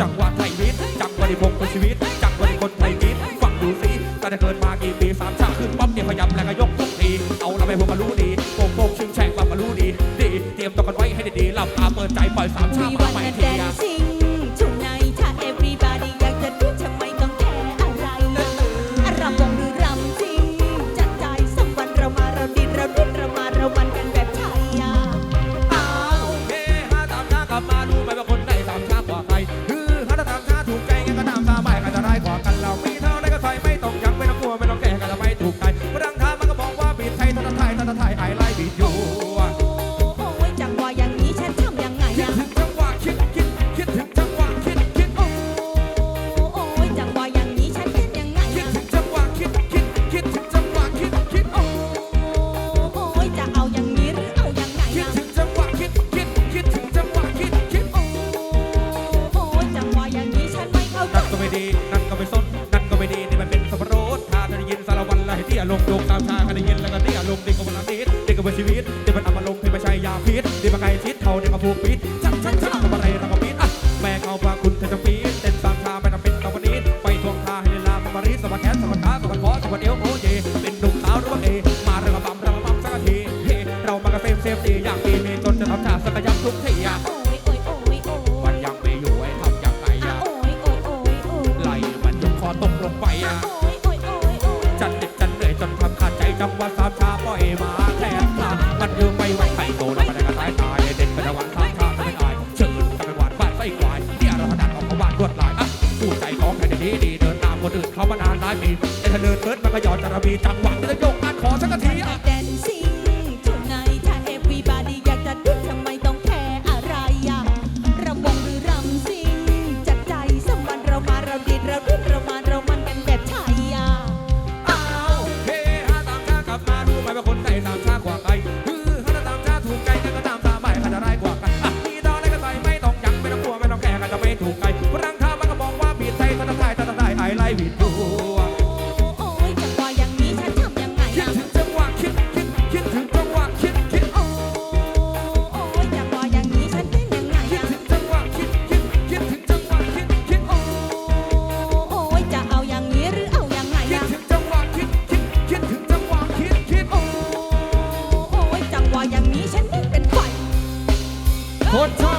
จังหวะไทยวิทย์จังหวะในพงเป็นชีวิต วัดแขนสวัสดขาสวัสดคอสวัสดเอวโอ้ยเป็นดุื่นเขามานานหลายปีไอ้เธอเดินเปิดมันก็หยอดจาระบีจังหวะจะโยกอัดขอสักทีอะ More time.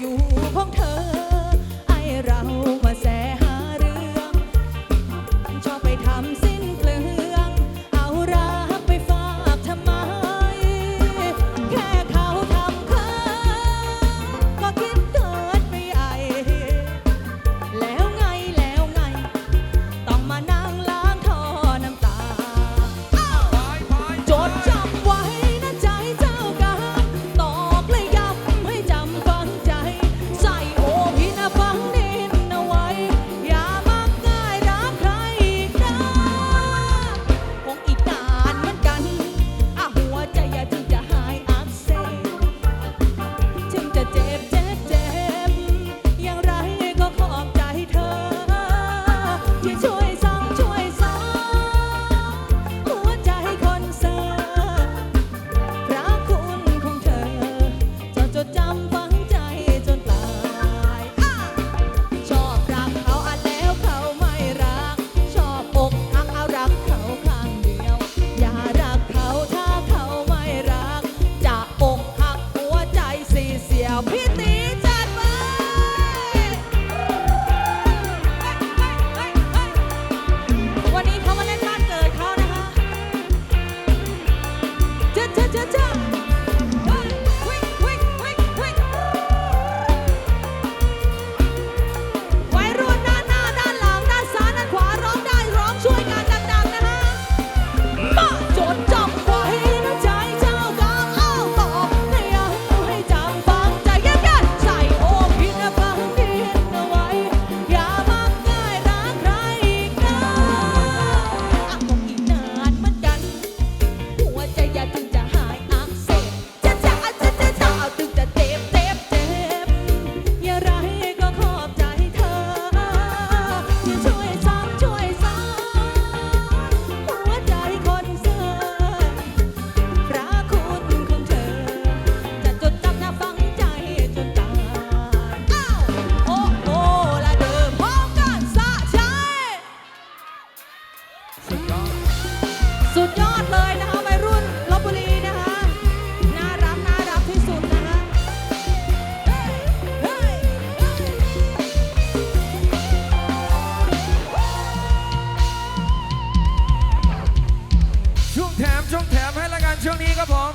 อยู่ของเธอ ช่วงนี้ครับผม